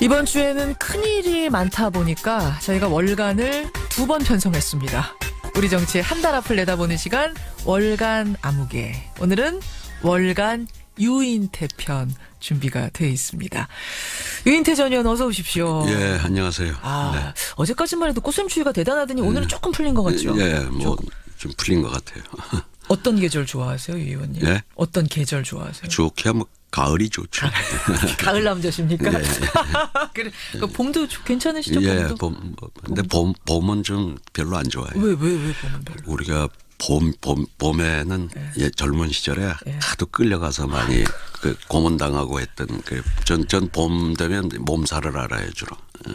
이번 주에는 큰일이 많다 보니까 저희가 월간을 두 번 편성했습니다. 우리 정치의 한 달 앞을 내다보는 시간 월간 아무개. 오늘은 월간 유인태 편 준비가 돼 있습니다. 유인태 전 의원 어서 오십시오. 예, 안녕하세요. 아, 어제까지만 해도 꽃샘추위가 대단하더니 오늘은 조금 풀린 것 같죠? 예, 뭐 좀 풀린 것 같아요. 어떤 계절 좋아하세요, 유 의원님? 예? 어떤 계절 좋아하세요? 좋게 뭐 가을이 좋죠. 가을 남자십니까? 예. 그래, 그 봄도 좋- 괜찮으시죠? 예, 봄도? 봄, 뭐, 근데 봄, 봄은 좀 별로 안 좋아해요. 왜, 왜, 왜 봄은 별로? 우리가 봄, 봄, 봄에는 예, 젊은 시절에 예. 하도 끌려가서 많이 그 고문당하고 했던 그, 전, 전 봄 되면 몸살을 알아요, 주로. 예.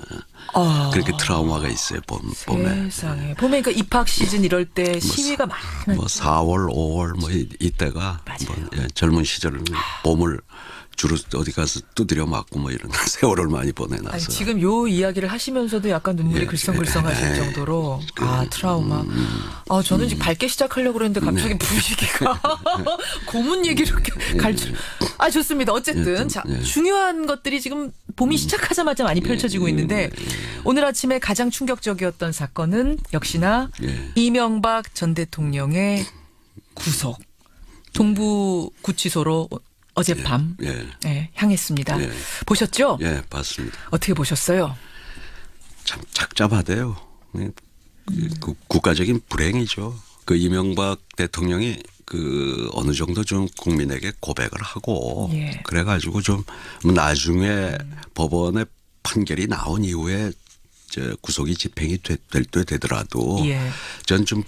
아. 그렇게 트라우마가 있어요, 봄, 봄에. 세상에. 봄에 그 입학 시즌 이럴 때 시위가 많은. 뭐 4월, 5월 뭐 이, 이때가 뭐 예, 젊은 시절은 봄을 주로 어디 가서 두드려 맞고 뭐 이런 세월을 많이 보내놔서 아니, 지금 요 이야기를 하시면서도 약간 눈물이 예, 글썽글썽하실 예, 정도로 그, 아 트라우마. 아 저는 지금 밝게 시작하려고 그랬는데 갑자기 네. 분위기가 고문 얘기로 이렇게 갈 줄. 아 좋습니다. 어쨌든 예, 자 예. 중요한 것들이 지금 봄이 시작하자마자 많이 펼쳐지고 있는데 오늘 아침에 가장 충격적이었던 사건은 역시나 예. 이명박 전 대통령의 구속 동부 구치소로 어젯밤 예, 네, 향했습니다. 예. 보셨죠? 예, 봤습니다. 어떻게 보셨어요? 참 착잡하대요. 예, 그, 그 국가적인 불행이죠. 그 이명박 대통령이 그 어느 정도 좀 국민에게 고백을 하고 예. 그래가지고 좀뭐 나중에 법원의 판결이 나온 이후에 저 구속이 집행이 되, 될때 되더라도 예. 전좀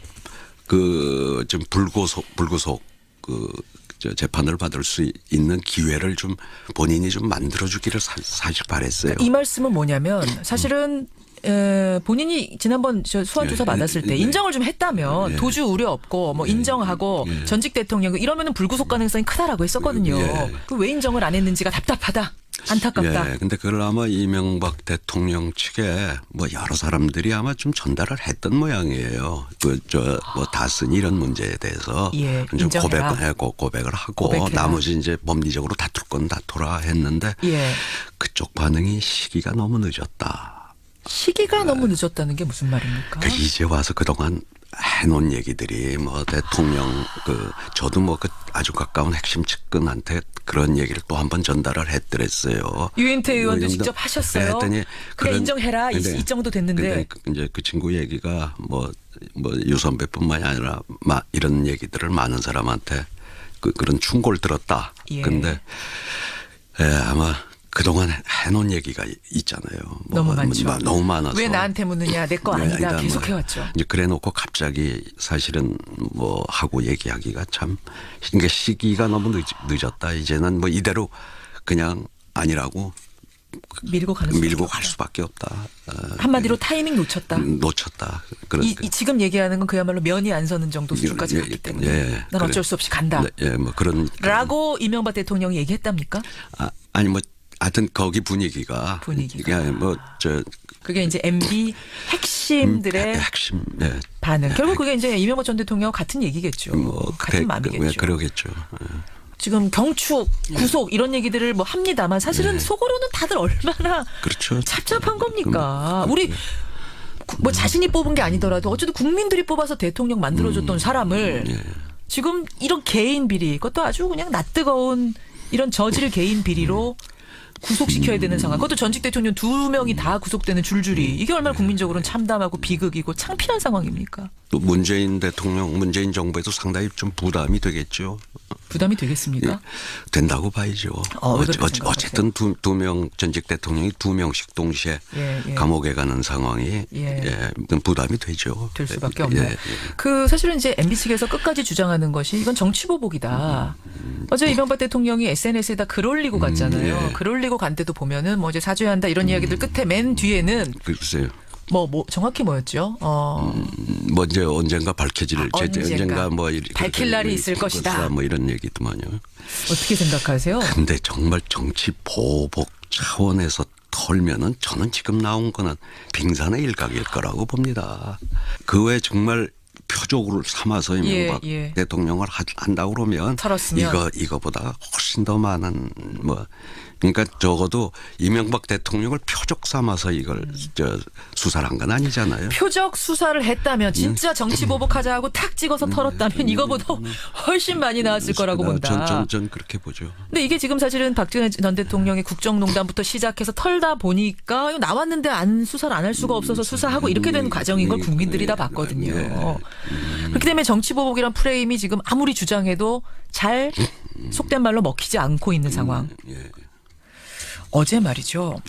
그좀 불구속 불구속 그 저 재판을 받을 수 있는 기회를 좀 본인이 좀 만들어주기를 사, 사실 바랬어요. 이 말씀은 뭐냐면 사실은 에, 본인이 지난번 저 수환 조사 예, 받았을 때 예, 인정을 좀 했다면 예. 도주 우려 없고 뭐 인정하고 예. 전직 대통령 이러면은 불구속 가능성이 크다라고 했었거든요. 예. 그왜 인정을 안 했는지가 답답하다, 안타깝다. 예, 근데 그걸 아마 이명박 대통령 측에 뭐 여러 사람들이 아마 좀 전달을 했던 모양이에요. 그 저 뭐 다스니 이런 문제에 대해서 예, 좀 인정해라. 고백을 하고 고백을 하고 고백해라. 나머지 이제 법리적으로 다툴 건 다투라 했는데 예. 그쪽 반응이 시기가 너무 늦었다. 시기가 너무 늦었다는 게 무슨 말입니까? 그 이제 와서 그동안 해놓은 얘기들이 뭐 대통령 그 저도 뭐 그 아주 가까운 핵심 측근한테 그런 얘기를 또 한 번 전달을 했더랬어요. 유인태 의원도 뭐 직접 하셨어요. 그랬더니 그냥 인정해라. 이- 근데- 이 정도 됐는데. 근데 그- 이제 그 친구 얘기가 뭐뭐 유선배뿐만이 아니라 마, 이런 얘기들을 많은 사람한테 그 그런 충고를 들었다. 예. 근데 예, 아마 그동안 해놓은 얘기가 있잖아요. 뭐 너무 많죠. 마- 너무 많아서 왜 나한테 묻느냐? 내거 네, 아니다. 아니다, 계속 뭐. 해왔죠. 이제 그래놓고 갑자기 사실은 뭐 하고 얘기하기가 참 그러니까 시기가 너무 늦, 늦었다. 이제는 뭐 이대로 그냥 아니라고 밀고 가는 밀고. 갈 수밖에 없다. 어, 한마디로 타이밍 놓쳤다. 음, 놓쳤다. 그런 이, 이 지금 얘기하는 건 그야말로 면이 안 서는 정도 수준까지 예, 갔기 예, 때문에 예, 난 그래. 어쩔 수 없이 간다. 네, 예, 뭐 그런 라고 이명박 대통령이 얘기했답니까? 아, 아니 뭐 하여튼 거기 분위기가 분위기가. 뭐저 그게 이제 MB 핵심들의 핵심 예. 반응. 결국 그게 이제 이명박 전 대통령 같은 얘기겠죠. 뭐 같은 그래, 마음이겠죠. 왜 그러겠죠. 예. 지금 경축, 구속 이런 얘기들을 뭐 합니다만 사실은 속으로는 다들 얼마나 그렇죠. 답답한 겁니까? 우리 구- 뭐 자신이 뽑은 게 아니더라도 어쨌든 국민들이 뽑아서 대통령 만들어줬던 사람을 예. 지금 이런 개인 비리, 그것도 아주 그냥 낯뜨거운 이런 저질 개인 비리로 구속시켜야 되는 상황. 그것도 전직 대통령 두 명이 다 구속되는 줄줄이. 이게 얼마나 국민적으로는 참담하고 비극이고 창피한 상황입니까? 또 문재인 대통령, 문재인 정부에도 상당히 좀 부담이 되겠죠. 부담이 되겠습니까? 된다고 봐야죠. 어, 왜 어, 어? 어쨌든 두 두 명 전직 대통령이 두 명씩 동시에 예, 예. 감옥에 가는 상황이 예. 예, 부담이 되죠. 될 수밖에 예, 없네. 예. 그 사실은 이제 MB 측에서 끝까지 주장하는 것이 이건 정치 보복이다. 어제 이명박 대통령이 SNS에다 글 올리고 갔잖아요. 예. 글 올리고 간 데도 보면은 뭐 이제 사죄한다 이런 이야기들 끝에 맨 뒤에는 글쎄요. 뭐 뭐 정확히 뭐였죠? 어. 뭐 이제 언젠가 밝혀질 아, 제- 언젠가. 언젠가 뭐 이렇게 밝힐 날이 있을 그럴 것이다. 뭐 이런 얘기더만요. 어떻게 생각하세요? 근데 정말 정치 보복 차원에서 털면은 저는 지금 나온 거는 빙산의 일각일 거라고 봅니다. 그 외에 정말 표적으로 삼아서 이명박 예. 대통령을 하- 한다고 그러면 털었으면. 이거 이거보다 훨씬 더 많은 뭐 그러니까 적어도 이명박 대통령을 표적 삼아서 이걸 저 수사를 한 건 아니잖아요. 표적 수사를 했다면 진짜 정치 보복하자 하고 탁 찍어서 털었다면 이거보다 훨씬 많이 나왔을 거라고 본다. 전, 전, 전 그렇게 보죠. 근데 이게 지금 사실은 박근혜 전 대통령의 국정농단부터 시작해서 털다 보니까 나왔는데 안 수사를 안 할 수가 없어서 수사하고 이렇게 된 과정인 걸 국민들이 다 봤거든요. 그렇기 때문에 정치 보복이란 프레임이 지금 아무리 주장해도 잘 속된 말로 먹히지 않고 있는 상황. 예. 어제 말이죠.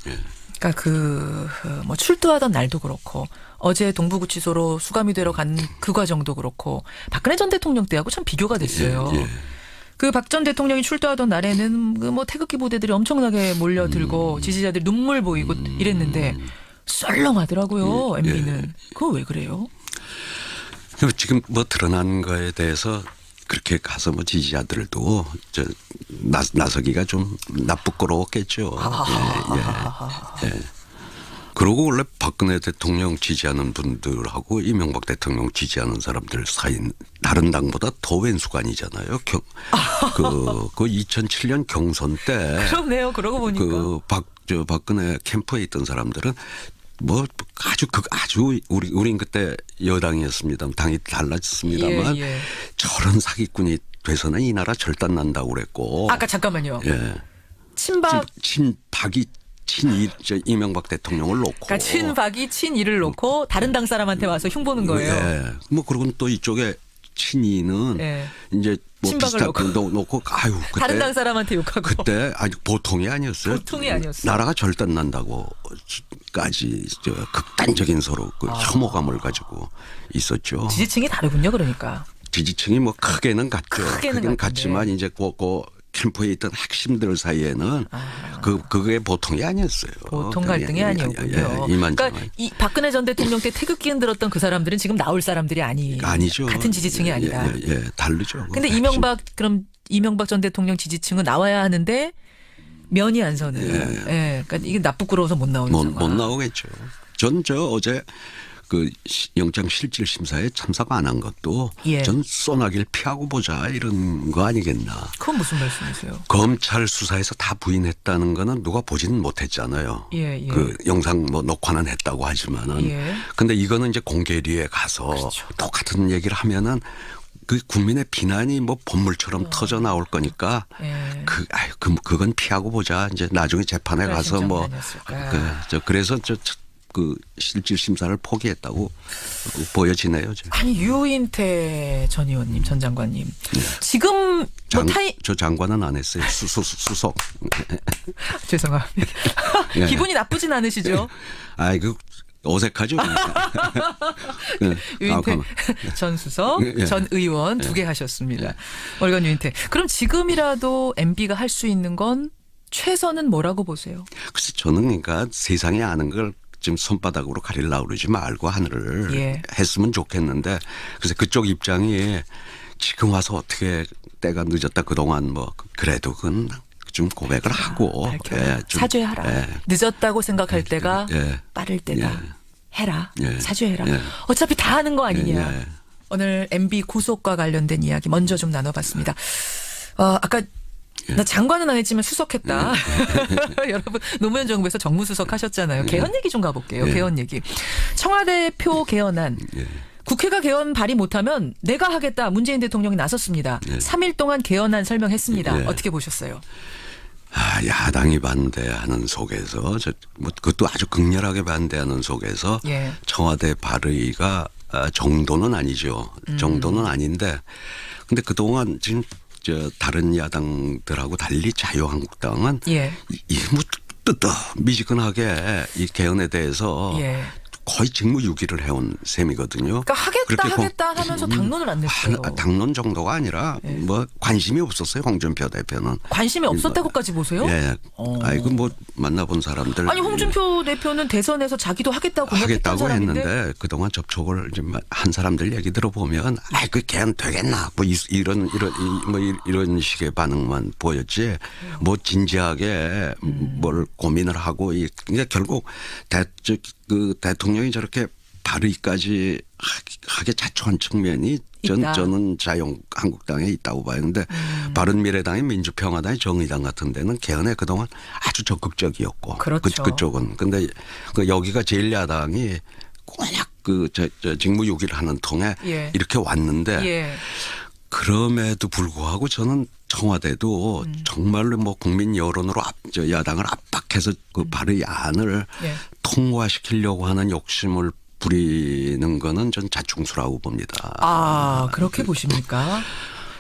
그러니까 그 뭐 출두하던 날도 그렇고 어제 동부구치소로 수감이 되러 간 그 과정도 그렇고 박근혜 전 대통령 때하고 참 비교가 됐어요. 예, 예. 그박 전 대통령이 출두하던 날에는 그 뭐 태극기 부대들이 엄청나게 몰려들고 음. 지지자들 눈물 보이고 이랬는데 썰렁하더라고요. 예, MB는 그거 왜 그래요? 지금 뭐 드러난 거에 대해서 그렇게 가서 뭐 지지자들도 저 나, 나서기가 좀 나쁘거로웠겠죠. 예, 예, 예. 그리고 원래 박근혜 대통령 지지하는 분들하고 이명박 대통령 지지하는 사람들 사이는 다른 당보다 더 왼수간이잖아요. 경, 그, 그 2007년 경선 때 그렇네요. 그러고 보니까 그 박 저 박근혜 캠프에 있던 사람들은 뭐 아주 그 아주 우리 우린 그때 여당이었습니다. 당이 달라졌습니다만 예, 예. 저런 사기꾼이 돼서는 이 나라 절단 난다고 그랬고. 아까 잠깐만요. 예. 친박 친 박이 친이 저 이명박 대통령을 놓고. 그러니까 친박이 친이를 놓고 다른 당 사람한테 와서 흉보는 거예요. 예. 뭐 그러고는 또 이쪽에 친이는 예. 이제 뭐 비슷한 놓고. 거 놓고 아유 그때 다른 당 사람한테 욕하고 그때 아니 보통이 아니었어요. 보통이 아니었어. 나라가 절단 난다고까지 저 극단적인 서로 그 혐오감을 가지고 있었죠. 아. 지지층이 다르군요. 그러니까 지지층이 뭐 크게는 같죠. 크게는 크게는. 같지만 이제 그, 그 캠프에 있던 핵심들 사이에는 그 그게 보통이 아니었어요. 보통 갈등이 예, 예, 아니었군요. 예, 이만저만. 그러니까 이 박근혜 전 대통령 때 태극기 흔들었던 그 사람들은 지금 나올 사람들이 아니 아니죠. 같은 지지층이 예, 아니다. 예, 예, 예, 다르죠. 근데 핵심. 이명박 그럼 이명박 전 대통령 지지층은 나와야 하는데 면이 안 서는. 예. 그러니까 이게 나쁘고러워서 못 나오는 못, 상황. 못 나오겠죠. 전 저 어제 그 시- 영장 실질 심사에 참석 안 한 것도 예. 전 쏘나기를 피하고 보자 이런 거 아니겠나. 그건 무슨 말씀이세요? 검찰 수사에서 다 부인했다는 거는 누가 보지는 못했잖아요. 예, 예. 그 영상 뭐 녹화는 했다고 하지만은. 예. 근데 이거는 이제 공개리에 가서 그렇죠. 똑같은 얘기를 하면은 그 국민의 비난이 뭐 본물처럼 터져 나올 거니까 예. 그 아유 그 그건 피하고 보자 이제 나중에 재판에 가서 뭐 심정이 그, 저 그래서 저 그 실질 심사를 포기했다고 보여지네요. 지금. 아니 유인태 전 의원님 전 장관님 지금 뭐 네. 장, 타이 저 장관은 안 했어요. 수, 수, 수석. 죄송합니다. 예. 기분이 나쁘진 않으시죠? 아이 그 어색하죠. 네. 아, 유인태 가만. 전 수석, 예. 전 의원 두 개 하셨습니다. 월간 유인태. 그럼 지금이라도 MB가 할 수 있는 건 최선은 뭐라고 보세요? 글쎄 저는 그러니까 세상에 아는 걸 지금 손바닥으로 가리려고 그러지 말고 하늘을 예. 했으면 좋겠는데 그래서 그쪽 입장이 지금 와서 어떻게 때가 늦었다 그동안 뭐 그래도 그건 좀 고백을 하고. 예, 좀, 사죄하라. 예. 늦었다고 생각할 때가 예. 빠를 때다. 예. 해라. 예. 사죄해라. 예. 어차피 다 하는 거 아니냐. 예, 예. 오늘 MB 구속과 관련된 이야기 먼저 좀 나눠봤습니다. 어, 아까 예. 나 장관은 안 했지만 수석했다. 여러분 노무현 정부에서 정무수석 하셨잖아요. 개헌 얘기 좀 가볼게요. 예. 개헌 얘기. 청와대 표 개헌안. 예. 국회가 개헌 발의 못하면 내가 하겠다. 문재인 대통령이 나섰습니다. 예. 3일 동안 개헌안 설명했습니다. 예. 어떻게 보셨어요? 아, 야당이 반대하는 속에서 저, 뭐 그것도 아주 극렬하게 반대하는 속에서 예. 청와대 발의가 아, 정도는 아니죠. 음. 정도는 아닌데 근데 그동안 지금 저 다른 야당들하고 달리 자유한국당은 예. 이뭐 뜨떠 미지근하게 이 개헌에 대해서 예. 거의 직무유기를 해온 셈이거든요. 그러니까 하겠다 하겠다 하면서 당론을 안 냈어요. 한- 당론 정도가 아니라 예. 뭐 관심이 없었어요 홍준표 대표는. 관심이 없었다고까지 보세요? 예. 어. 아이고 뭐 만나본 사람들 아니 홍준표 대표는 대선에서 자기도 하겠다고 하겠다고 사람인데 했는데 그동안 접촉을 좀한 사람들 얘기 들어보면 아이 그 걔는 되겠나 뭐 이- 이런 이런 이- 뭐 이- 이런 식의 반응만 보였지 뭐 진지하게 뭘 고민을 하고 이 그러니까 결국 대, 저, 그 대통령이 저렇게 발의까지 하- 하게 자초한 측면이 전, 있다. 저는 자유 한국당에 있다고 봐요. 근데 음. 바른미래당이 민주평화당이 정의당 같은 데는 개헌에 그동안 아주 적극적이었고 그렇죠. 그, 쪽은 근데 그 여기가 제1야당이 꼬낙 그 저, 저 직무유기를 하는 통에 예. 이렇게 왔는데 예. 그럼에도 불구하고 저는 청와대도 음. 정말로 뭐 국민 여론으로 앞, 저 야당을 압박해서 그 발의안을 예. 통과시키려고 하는 욕심을 부리는 거는 전 자충수라고 봅니다. 아, 그렇게 보십니까?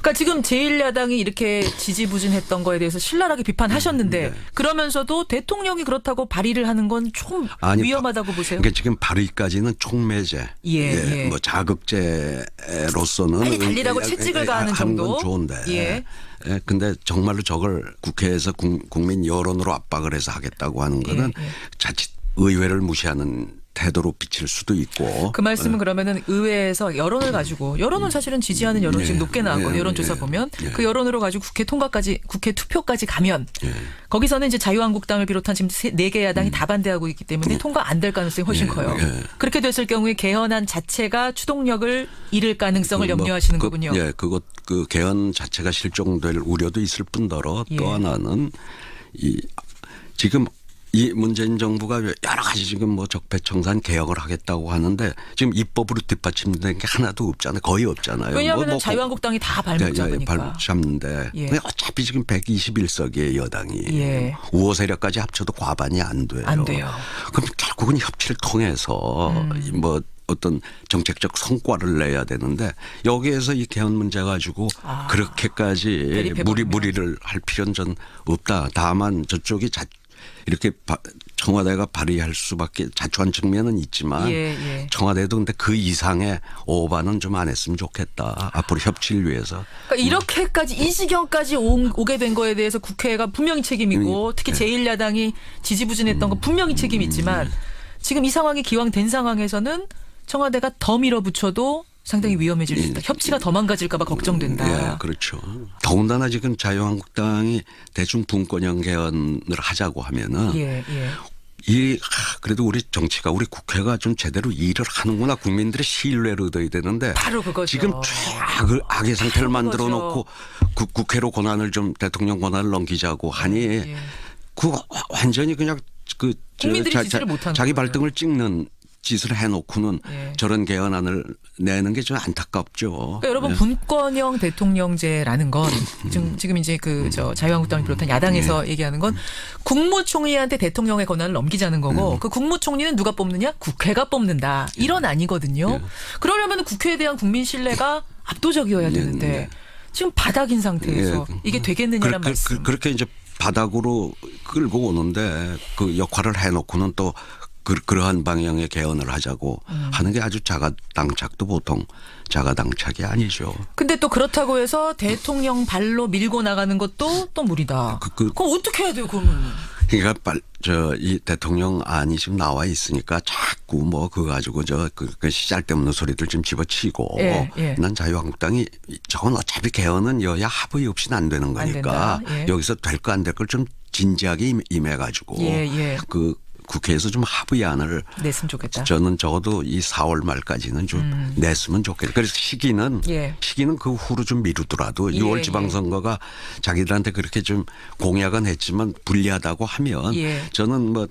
그러니까 지금 제1야당이 이렇게 지지부진했던 거에 대해서 신랄하게 비판하셨는데 그러면서도 대통령이 그렇다고 발의를 하는 건 좀 아니, 위험하다고 보세요. 그러니까 지금 발의까지는 총매제, 예, 예. 뭐 자극제로서는 빨리 달리라고 채찍을 가하는 하는 정도? 건 좋은데, 예. 예, 근데 정말로 저걸 국회에서 국, 국민 여론으로 압박을 해서 하겠다고 하는 거는 예, 예. 자칫 의회를 무시하는 태도로 비칠 수도 있고. 그 말씀은 그러면은 의회에서 여론을 가지고 여론은 사실은 지지하는 여론이 지금 예, 높게 나왔거든요. 예, 여론조사 예, 보면 예. 그 여론으로 가지고 국회 통과까지 국회 투표까지 가면 예. 거기서는 이제 자유한국당을 비롯한 지금 네 개 야당이 다 반대하고 있기 때문에 통과 안 될 가능성이 훨씬 음. 예, 커요. 예. 그렇게 됐을 경우에 개헌안 자체가 추동력을 잃을 가능성을 그 뭐, 염려하시는 그, 거군요. 예, 그것 그 개헌 자체가 실종될 우려도 있을 뿐더러 예. 또 하나는 이 지금 이 문재인 정부가 여러 가지 지금 뭐 적폐청산 개혁을 하겠다고 하는데 지금 입법으로 뒷받침된 게 하나도 없잖아요. 거의 없잖아요. 왜냐하면 뭐, 뭐 자유한국당이 다 발목 예, 예, 잡으니까. 발목 잡는데 예. 어차피 지금 121석의 여당이 예. 우호 세력까지 합쳐도 과반이 안 돼요. 안 돼요. 그럼 결국은 협치를 통해서 음. 이뭐 어떤 정책적 성과를 내야 되는데 여기에서 이 개헌 문제 가지고 아, 그렇게까지. 무리 무리를 할 필요는 전 없다. 다만 저쪽이 자, 이렇게 바- 청와대가 발의할 수밖에 자초한 측면은 있지만 예, 예. 청와대도 근데 그 이상의 오바는 좀 안 했으면 좋겠다. 앞으로 협치를 위해서. 그러니까 이렇게까지 이 지경까지 오, 오게 된 거에 대해서 국회가 분명히 책임이고 특히 제1야당이 지지부진했던 거 분명히 책임이 있지만 지금 이 상황이 기왕된 상황에서는 청와대가 더 밀어붙여도 상당히 위험해질 수 있다. 협치가 더 망가질까 봐 걱정된다. 예, 그렇죠. 더군다나 지금 자유한국당이 대중 분권형 개헌을 하자고 하면은 예, 예. 이 하, 그래도 우리 정치가 우리 국회가 좀 제대로 일을 하는구나 국민들의 신뢰를 얻어야 되는데 바로 그거죠. 지금 최악의 악의 상태를 만들어 그거죠. 놓고 국- 국회로 권한을 좀 대통령 권한을 넘기자고 하니 예. 그 완전히 그냥 그 저- 국민들이 자- 지지를 자- 못하는 자기 거예요. 발등을 찍는 짓을 해놓고는 예. 저런 개헌안을 내는 게 좀 안타깝죠. 그러니까 여러분 예. 분권형 대통령제라는 건 지금 지금 이제 그 저 자유한국당 비롯한 야당에서 예. 얘기하는 건 국무총리한테 대통령의 권한을 넘기자는 거고 음. 그 국무총리는 누가 뽑느냐 국회가 뽑는다 예. 이런 아니거든요. 그러려면 국회에 대한 국민 신뢰가 압도적이어야 되는데 네. 지금 바닥인 상태에서 예. 이게 되겠느냐는 그, 말씀. 그, 렇게 이제 바닥으로 끌고 오는데 그 역할을 해놓고는 또 그, 그러한 방향의 개헌을 하자고 음. 하는 게 아주 자가당착도 보통 자가당착이 아니죠. 근데 또 그렇다고 해서 대통령 발로 밀고 나가는 것도 또 무리다. 그- 그- 그럼 어떻게 해야 돼요, 그러면? 그러니까 빨, 저, 이 대통령 안이 지금 나와 있으니까 자꾸 뭐 그거 가지고 저, 그, 그 시잘데없는 소리들 좀 집어치고. 예, 예. 난 자유한국당이 저건 어차피 개헌은 여야 합의 없이는 안 되는 거니까 된다. 예. 여기서 될 거 안 될 걸 좀 진지하게 임- 임해가지고. 예, 예. 그 국회에서 좀 합의안을 냈으면 좋겠다. 저는 적어도 이 4월 말까지는 좀 냈으면 좋겠어요. 그래서 시기는 음. 예. 시기는 그 후로 좀 미루더라도 예, 6월 예. 지방선거가 자기들한테 그렇게 좀 공약은 했지만 불리하다고 하면 예. 저는 뭐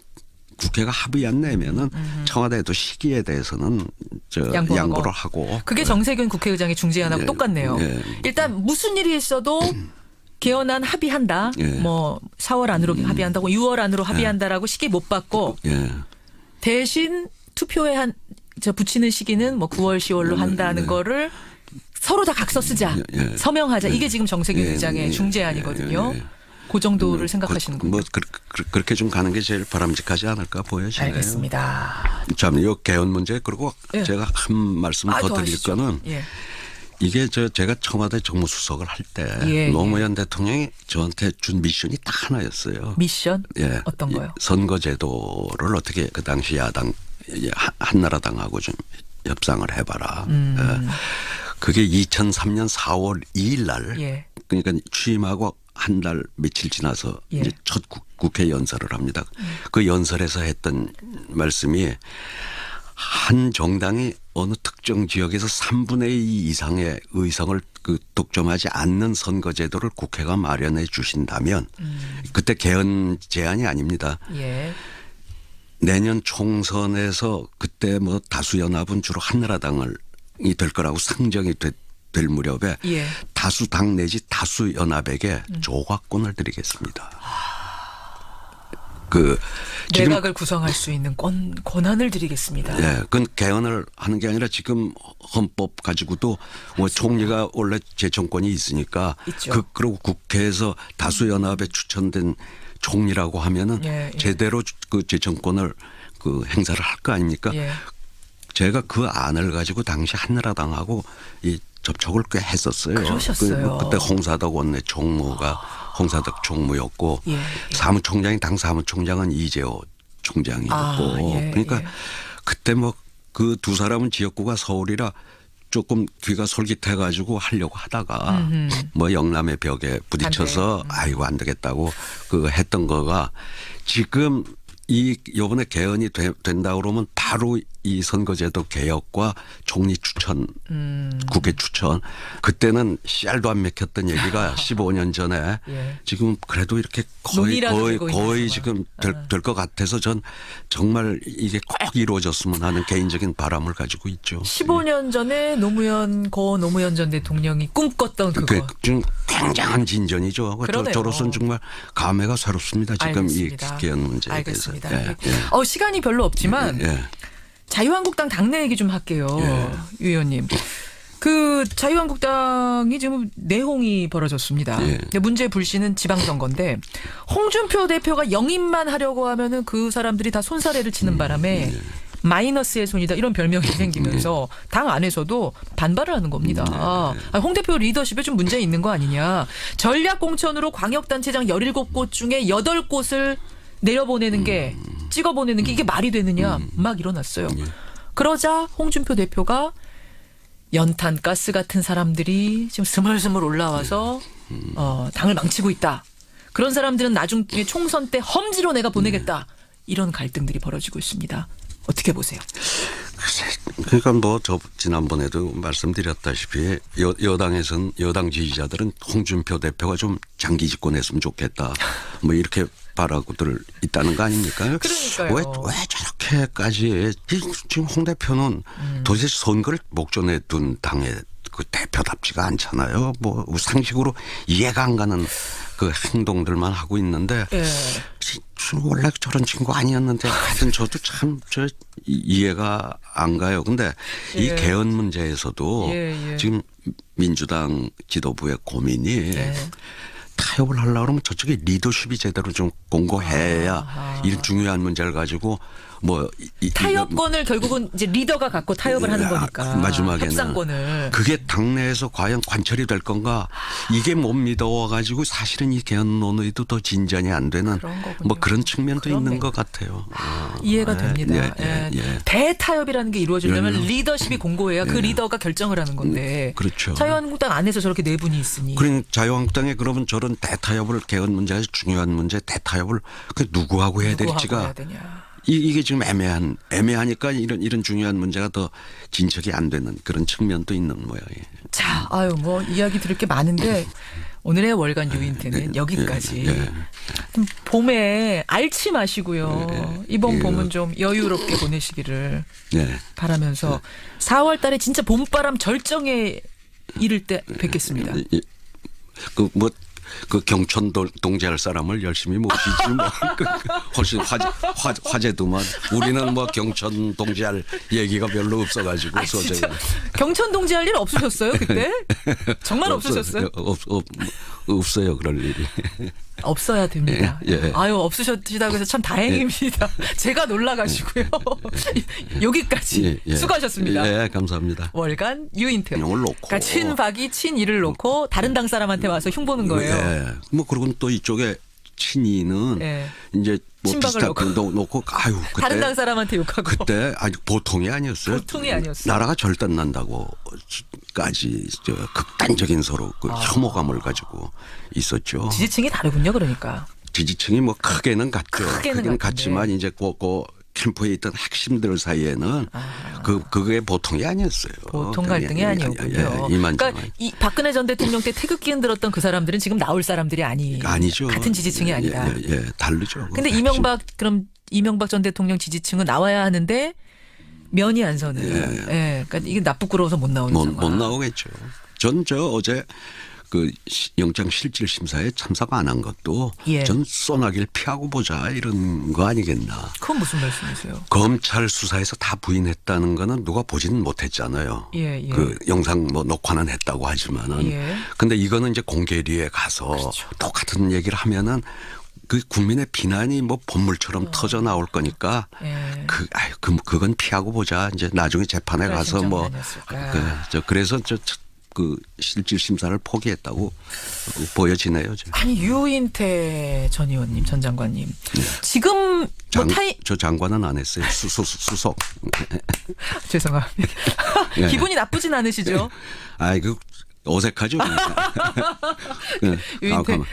국회가 합의 안 내면은 청와대도 시기에 대해서는 저. 양보를 하고 그게 정세균 국회의장의 중재 안하고 예, 똑같네요. 예. 일단 무슨 일이 있어도 개헌안 합의한다. 예. 뭐 4월 안으로 합의한다고 6월 안으로 합의한다라고 시기 못 받고 예. 대신 투표에 한 저 붙이는 시기는 뭐 9월 10월로 한다는 거를 서로 다 각서 쓰자. 네. 예, 예. 서명하자. 이게 지금 정세균 예, 의장의 예, 중재안이거든요. 예, 예. 그 정도를 생각하시는군요. 뭐 그, 그, 그 렇게 좀 가는 게 제일 바람직하지 않을까 보여지네요. 알겠습니다. 참, 이 개헌 문제 그리고 예. 제가 한 말씀 아, 더더 드릴. 거는 예. 이게 저 제가 청와대 정무수석을 할 때 예, 노무현 대통령이 저한테 준 미션이 딱 하나였어요. 미션 예. 어떤 이 거요? 선거제도를 어떻게 그 당시 야당 이 한- 한나라당하고 좀 협상을 해봐라. 음. 예. 그게 2003년 4월 2일 날 예. 그러니까 취임하고 한 달 며칠 지나서 예. 이제 첫 국, 국회 연설을 합니다. 그 연설에서 했던 말씀이 한 정당이 어느 특정 지역에서 3분의 2 이상의 의석을 그 독점하지 않는 선거 제도를 국회가 마련해 주신다면 그때 개헌 제한이 아닙니다. 예. 내년 총선에서 그때 뭐 다수 연합은 주로 한나라당을 이될 거라고 상정이 되- 될 무렵에 예. 음. 다수 당 내지 다수 연합에게 조각권을 드리겠습니다. 그 내각을 구성할 수 있는 권, 권한을 드리겠습니다. 예, 그건 개헌을 하는 게 아니라 지금 헌법 가지고도 뭐 총리가 원래 재청권이 있으니까 있죠. 그 그리고 국회에서 다수 연합에 추천된 총리라고 하면은 예, 예. 제대로 그 재청권을 그 행사를 할 거 아닙니까? 예. 제가 그 안을 가지고 당시 한나라당하고 이 접촉을 꽤 했었어요. 그러셨어요. 그, 그때 홍사덕 원내 총무가 홍사덕 총무였고 예, 예. 사무총장이 당 사무총장은 이재호 총장이었고 아, 예, 그러니까 예. 그때 뭐 그 두 사람은 지역구가 서울이라 조금 귀가 솔깃해 가지고 하려고 하다가 뭐 영남의 벽에 부딪혀서 음. 아이고 안 되겠다고 그 했던 거가 지금 이 요번에 개헌이 되, 된다 그러면 바로 이 선거제도 개혁과 총리 추천 음. 국회 추천 그때는 씨알도 안 맥혔던 얘기가 15년 전에 예. 지금 그래도 이렇게 거의 거의 거의. 지금 될것 같아서 전 정말 이게 꼭 이루어졌으면 하는 개인적인 바람을 가지고 있죠. 15년 전에 노무현 고 노무현 전 대통령이 꿈꿨던 그 그거. 좀 굉장한 진전이죠. 저, 그러네요. 저로서는 정말 감회가 새롭습니다. 지금 알겠습니다. 이 개헌 문제에 알겠습니다. 대해서. 예, 예. 어, 시간이 별로 없지만 예. 자유한국당 당내 얘기 좀 할게요. 예. 유 의원님. 그 자유한국당이 지금 내홍이 벌어졌습니다. 예. 근데 문제 불씨는 지방선거인데 홍준표 대표가 영입만 하려고 하면은 그 사람들이 다 손사래를 치는 음, 바람에 예. 마이너스의 손이다 이런 별명이 생기면서 당 안에서도 반발을 하는 겁니다. 음, 네. 아, 홍 대표 리더십에 좀 문제 있는 거 아니냐. 전략 공천으로 광역단체장 17곳 중에 8곳을 내려보내는 게 음. 찍어보내는 게 이게 말이 되느냐 막 일어났어요. 예. 그러자 홍준표 대표가 연탄 가스 같은 사람들이 지금 스물스물 올라와서 음. 어, 당을 망치고 있다. 그런 사람들은 나중에 총선 때 험지로 내가 보내겠다. 네. 이런 갈등들이 벌어지고 있습니다. 어떻게 보세요? 그러니까 뭐 저 지난번에도 말씀드렸다시피 여, 여당에선 여당 지지자들은 홍준표 대표가 좀 장기 집권했으면 좋겠다. 뭐 이렇게 바라고들 있다는 거 아닙니까? 그러니까요. 왜, 왜 저렇게까지 이- 지금 홍 대표는 음. 도대체 선거를 목전에 둔 당의 그 대표답지가 않잖아요. 뭐 상식으로 이해가 안 가는 그 행동들만 하고 있는데 예. 지- 원래 저런 친구 아니었는데 하여튼 저도 참 저 이해가 안 가요. 근데 이 예. 개헌 문제에서도 예, 예. 지금 민주당 지도부의 고민이 네. 타협을 하려고 그러면 저쪽에 리더십이 제대로 좀 공고해야 아하. 이런 중요한 문제를 가지고 뭐 이- 이- 타협권을 결국은 이제 리더가 갖고 타협을 하는 아, 거니까. 그 마지막에는 협상권을. 그게 당내에서 과연 관철이 될 건가 이게 못 믿어와 가지고 사실은 이 개헌 논의도 더 진전이 안 되는 그런. 뭐 그런 측면도 그러네. 있는 것 같아요. 어, 이해가 예, 됩니다. 예, 예, 예. 예. 대타협이라는 게 이루어지려면 예. 리더십이 공고해야 그 리더가 결정을 하는 건데. 그렇죠. 자유한국당 안에서 저렇게 내분이 있으니. 그러니 자유한국당에 그러면 저런 대타협을 개헌 문제에서 중요한 문제 대타협을 그 누구하고 해야 누구하고 될지가 해야. 이, 이게 지금 애매한 애매하니까 이런 이런 중요한 문제가 더 진척이 안 되는 그런 측면도 있는 모양이에요. 자, 아유 뭐 이야기 들을 게 많은데 오늘의 월간 유인태는 예, 여기까지. 예, 예. 좀 봄에 앓지 마시고요. 이번 예. 봄은 좀 여유롭게 보내시기를 네. 바라면서 4월 달에 진짜 봄바람 절정에 이를 때 뵙겠습니다. 그 뭐 그 경천 도- 동재할 사람을 열심히 모시지 뭐 그- 그 훨씬 화제 화, 화제 도만 우리는 뭐 경천 동재할 얘기가 별로 없어가지고 아, 소재가 경천 동지 할일 없으셨어요 그때? 정말 없으셨어요? 없, 없, 없어요 그럴 일이. 없어야 됩니다. 예, 예. 아유 없으셨다고 해서 참 다행입니다. 제가 놀라가지고요. 여기까지 예, 예. 수고하셨습니다. 예, 감사합니다. 월간 유인태. 이걸 놓고. 그러니까 친박이 친이를 놓고 다른 당 사람한테 와서 흉 보는 거예요. 예. 뭐 그리고 또 이쪽에 친이는 예. 이제 뭐 친박을 비슷한 놓고. 거 놓고 아유 그때 다른 당 사람한테 욕하고. 그때 아니 보통이 아니었어요. 보통이 아니었어요. 나라가 절단 난다고까지 저 극단적인 서로 그 혐오감을 가지고 있었죠. 아. 지지층이 다르군요, 그러니까. 지지층이 뭐 크게는 같죠. 크게는 크게는 같은데. 같지만 이제 그, 그 캠프에 있던 핵심들 사이에는 그 그게 보통이 아니었어요. 보통 예, 갈등이 예, 아니었군요. 예, 예, 이만저만. 그러니까 이 박근혜 전 대통령 때 태극기 흔들었던 그 사람들은 지금 나올 사람들이 아니 아니죠. 같은 지지층이 예, 아니다. 예, 예, 다르죠. 근데 핵심. 이명박 그럼 이명박 전 대통령 지지층은 나와야 하는데 면이 안 서는. 예. 그러니까 이게 나쁘고러워서 못 나오는 못, 상황. 못 나오겠죠. 전 저 어제 그 시- 영장 실질 심사에 참석 안한 것도 예. 전 쏘나기를 피하고 보자 이런 거 아니겠나. 그건 무슨 말씀이세요? 검찰 수사에서 다 부인했다는 거는 누가 보지는 못했잖아요. 예, 예. 그 영상 뭐 녹화는 했다고 하지만은. 예. 근데 이거는 이제 공개리에 가서 그렇죠. 똑같은 얘기를 하면은 그 국민의 비난이 뭐 본물처럼 터져 나올 거니까 어. 예. 그 아유 그 그건 피하고 보자 이제 나중에 재판에 가서 진짜 뭐 아니었을까. 그, 저 그래서 저 그 실질 심사를 포기했다고 보여지네요. 지금. 아니 유인태 전 의원님 전 장관님 지금 뭐 장, 타이 저 장관은 안 했어요. 수, 수, 수, 수석. 죄송합니다. 예. 기분이 나쁘진 않으시죠? 아이 그 어색하죠. 예. 아, 가만.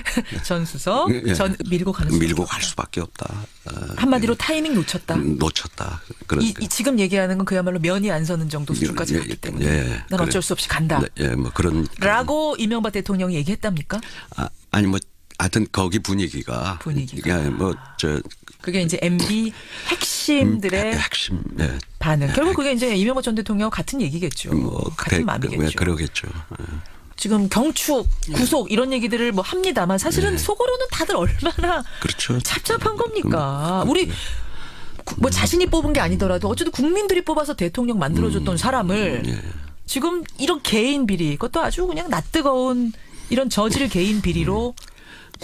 전 수석 예. 전 밀고 가는 수밖에 밀고. 갈 수밖에 없다. 어, 한마디로 타이밍 놓쳤다. 음, 놓쳤다. 그런 이, 이 지금 얘기하는 건 그야말로 면이 안 서는 정도 수준까지 예, 갔기 예, 때문에 예, 난 그래. 어쩔 수 없이 간다. 네, 예, 뭐 그런 라고 이명박 대통령이 얘기했답니까? 아, 아니 뭐 하여튼 거기 분위기가 분위기가. 예, 뭐저 그게 이제 MB 핵심들의 핵심 예. 반응. 결국 그게 이제 이명박 전 대통령 같은 얘기겠죠. 뭐 같은 그래, 마음이겠죠. 왜 그러겠죠. 예. 지금 경축, 구속 이런 얘기들을 뭐 합니다만 사실은 속으로는 다들 얼마나 네. 그렇죠. 답답한 겁니까? 우리 구- 뭐 자신이 뽑은 게 아니더라도 어쨌든 국민들이 뽑아서 대통령 만들어줬던 사람을 예. 지금 이런 개인 비리 그것도 아주 그냥 낯뜨거운 이런 저질 개인 비리로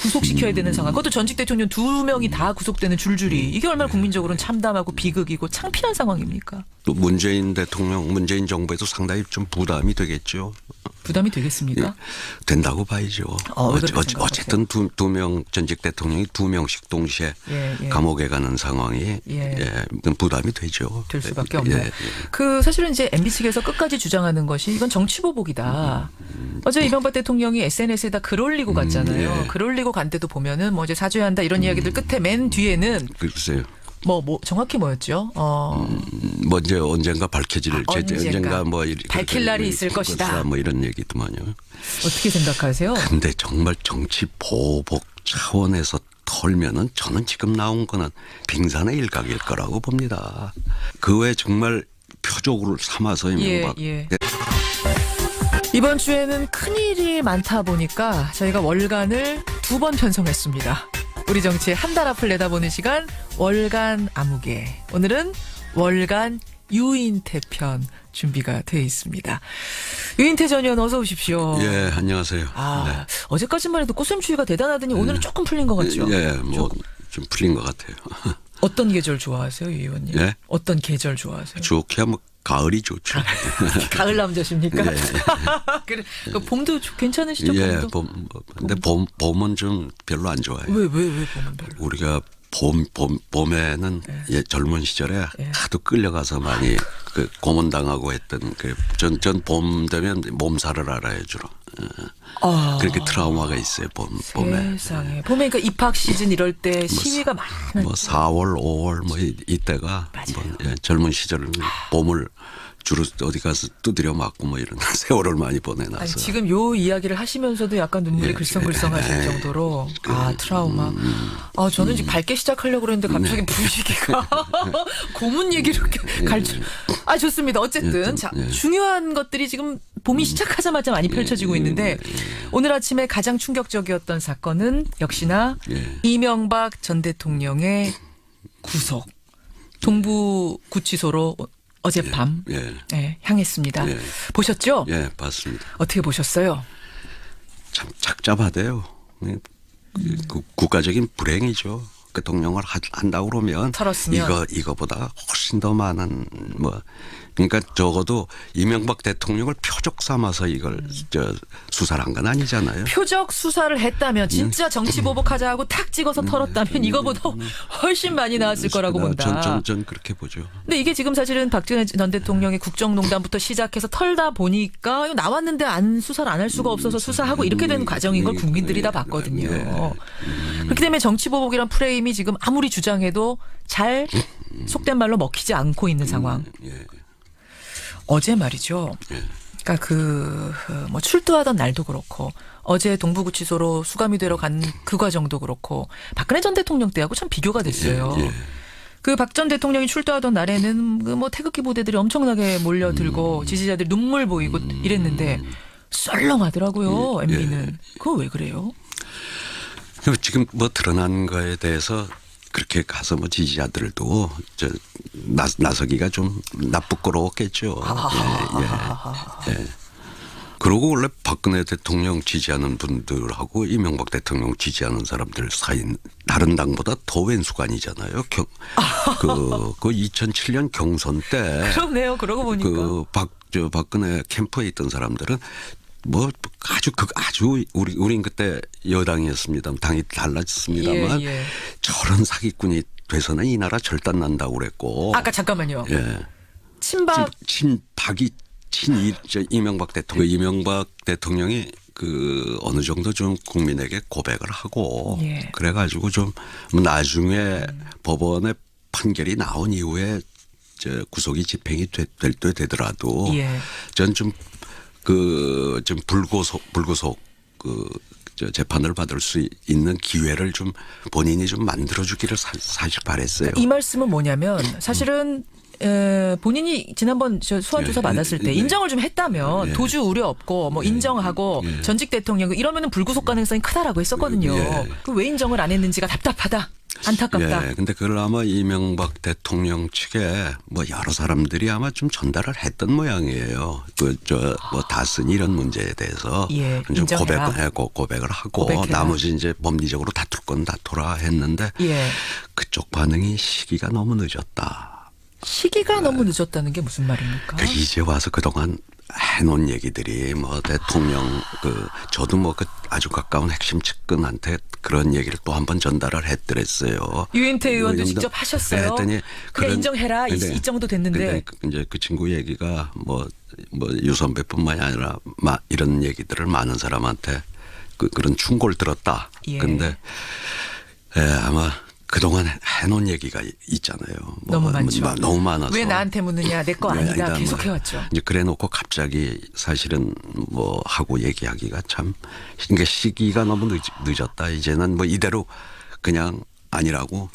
구속시켜야 되는 상황. 그것도 전직 대통령 두 명이 다 구속되는 줄줄이. 이게 얼마나 국민적으로는 참담하고 비극이고 창피한 상황입니까? 또 문재인 대통령, 문재인 정부에도 상당히 좀 부담이 되겠죠. 부담이 되겠습니까? 된다고 봐야죠. 어, 생각하세요? 어쨌든 두 두 명 전직 대통령이 두 명씩 동시에 예, 예. 감옥에 가는 상황이 예. 예, 부담이 되죠. 될 수밖에 예, 없네요. 예. 그 사실은 이제 MB 측에서 끝까지 주장하는 것이 이건 정치 보복이다. 어제 이명박 대통령이 SNS에다 글 올리고 갔잖아요. 예. 글 올리고 간 데도 보면은 뭐 이제 사죄한다 이런 이야기들 끝에 맨 뒤에는 글쎄요. 뭐 뭐 정확히 뭐였죠? 어뭐 이제 언젠가 밝혀질 아, 제- 언젠가. 언젠가 뭐 이렇게 밝힐 날이 있을 그럴 것이다. 뭐 이런 얘기더만요. 어떻게 생각하세요? 근데 정말 정치 보복 차원에서 털면은 저는 지금 나온 거는 빙산의 일각일 거라고 봅니다. 그 외에 정말 표적으로 삼아서 예, 이명박 예. 이번 주에는 큰일이 많다 보니까 저희가 월간을 두 번 편성했습니다. 우리 정치의 한 달 앞을 내다보는 시간 월간 아무개. 오늘은 월간 유인태 편 준비가 되어 있습니다. 유인태 전 의원 어서 오십시오. 예, 안녕하세요. 아, 어제까지만 해도 꽃샘추위가 대단하더니 오늘은 조금 풀린 것 같죠? 네. 예, 뭐 조금. 좀 풀린 것 같아요. 어떤 계절 좋아하세요, 유 의원님? 예? 어떤 계절 좋아하세요? 좋게 하면 가을이 좋죠. 가을 남자십니까? 예, 예. 그래, 그 봄도 좀 괜찮으시죠? 예, 봄도? 봄, 뭐, 근데 봄, 봄은 좀 별로 안 좋아해요. 왜, 왜, 왜 봄은 별로? 우리가 봄, 봄, 봄에는 예, 젊은 시절에 예. 하도 끌려가서 많이 그 고문당하고 했던 그, 전, 전 봄 되면 몸살을 알아요, 주로. 예. 아, 그렇게 트라우마가 있어요, 봄, 봄에. 세상에. 봄에 그러니까 입학 시즌 이럴 때 시위가 많은. 뭐 4월, 5월 뭐 이, 이때가 뭐, 예, 젊은 시절 봄을 주로 어디 가서 두드려 맞고 뭐 이런 세월을 많이 보내놔서. 아니, 지금 요 이야기를 하시면서도 약간 눈물이 예, 글썽글썽 하실 예. 정도로 아 트라우마. 아 저는 지금 밝게 시작하려고 그랬는데 갑자기 분위기가 고문 얘기로 이렇게 갈 줄. 아 좋습니다. 어쨌든 예, 자 예. 중요한 것들이 지금 봄이 시작하자마자 많이 펼쳐지고 있는데 오늘 아침에 가장 충격적이었던 사건은 역시나 예. 이명박 전 대통령의 구속 동부구치소로 어젯밤 예, 예, 향했습니다. 예. 보셨죠? 예, 봤습니다. 어떻게 보셨어요? 참 착잡하대요. 예, 그, 그 국가적인 불행이죠. 대통령을 하- 한다고 그러면 털었으면. 이거 이거보다 훨씬 더 많은 뭐 그러니까 적어도 이명박 대통령을 표적 삼아서 이걸 저 수사를 한 건 아니잖아요. 표적 수사를 했다면 진짜 정치 보복하자 하고 탁 찍어서 털었다면 이거보다 훨씬 많이 나왔을 거라고 나- 본다. 전, 전, 전 그렇게 보죠. 근데 이게 지금 사실은 박근혜 전 대통령의 국정농단부터 시작해서 털다 보니까 나왔는데 안 수사를 안 할 수가 없어서 수사하고 이렇게 된 과정인 걸 국민들이 다 봤거든요. 그렇기 때문에 정치 보복이란 프레임이 지금 아무리 주장해도 잘 속된 말로 먹히지 않고 있는 상황. 예. 어제 말이죠. 그러니까 그 뭐 출두하던 날도 그렇고 어제 동부구치소로 수감이 되러 간 그 과정도 그렇고 박근혜 전 대통령 때하고 참 비교가 됐어요. 예, 예. 그박 전 대통령이 출두하던 날에는 그 뭐 태극기 부대들이 엄청나게 음. 몰려들고 지지자들이 눈물 보이고 이랬는데 썰렁하더라고요. 예, MB는. 그거 왜 그래요? 지금 뭐 드러난 거에 대해서 그렇게 가서 뭐 지지자들도 저 나, 나서기가 좀 나쁘거로웠겠죠. 예, 예, 예. 그리고 원래 박근혜 대통령 지지하는 분들하고 이명박 대통령 지지하는 사람들 사이는 다른 당보다 더 왼수관이잖아요. 경, 그, 그 2007년 경선 때 그러네요. 그러고 보니까. 그 박 저 박근혜 캠프에 있던 사람들은 뭐 아주 그 아주 우리 우린 그때 여당이었습니다. 당이 달라졌습니다만 예, 예. 저런 사기꾼이 돼서는 이 나라 절단 난다고 그랬고. 아까 잠깐만요. 예. 친박 친 박이 친이 저 이명박 대통령 그 이명박 대통령이 그 어느 정도 좀 국민에게 고백을 하고 예. 그래가지고 좀 나중에 법원의 판결이 나온 이후에 저 구속이 집행이 되- 될때 되더라도 예. 전좀 그좀 불구속 불구속 그저 재판을 받을 수 있는 기회를 좀 본인이 좀 만들어 주기를 사, 사실 바랬어요. 이 말씀은 뭐냐면 사실은 에, 본인이 지난번 저 소환 조사 예, 받았을 때 예, 인정을 좀 했다면 예. 도주 우려 없고 뭐 인정하고 예. 전직 대통령 이러면은 불구속 가능성이 크다라고 했었거든요. 예. 그왜 인정을 안 했는지가 답답하다. 안타깝다. 예, 근데 그걸 아마 이명박 대통령 측에 뭐 여러 사람들이 아마 좀 전달을 했던 모양이에요. 그 저 뭐 다스니 이런 문제에 대해서 예, 좀 인정해라. 고백, 해 고백을 하고 고백해라. 나머지 이제 법리적으로 다툴 건 다투라 했는데 예. 그쪽 반응이 시기가 너무 늦었다. 시기가 너무 늦었다는 게 무슨 말입니까? 그 이제 와서 그동안 해놓은 얘기들이 뭐 대통령 그 저도 뭐 그 아주 가까운 핵심 측근한테 그런 얘기를 또 한 번 전달을 했더랬어요. 유인태 의원도 뭐 직접 하셨어요. 했더니 그래, 인정해라. 이- 이 정도 됐는데. 그- 이제 그 친구 얘기가 뭐뭐 유선배뿐만이 아니라 마, 이런 얘기들을 많은 사람한테 그 그런 충고를 들었다. 예. 근데 예, 아마 그동안 해놓은 얘기가 이- 있잖아요. 뭐, 너무 많죠. 뭐 너무 많아서. 왜 나한테 묻느냐? 내거 네, 아니다. 아니다, 계속 뭐. 해왔죠. 이제 그래 놓고 갑자기 사실은 뭐 하고 얘기하기가 참 그러니까 시기가 너무 늦, 늦었다. 이제는 뭐 이대로 그냥 아니라고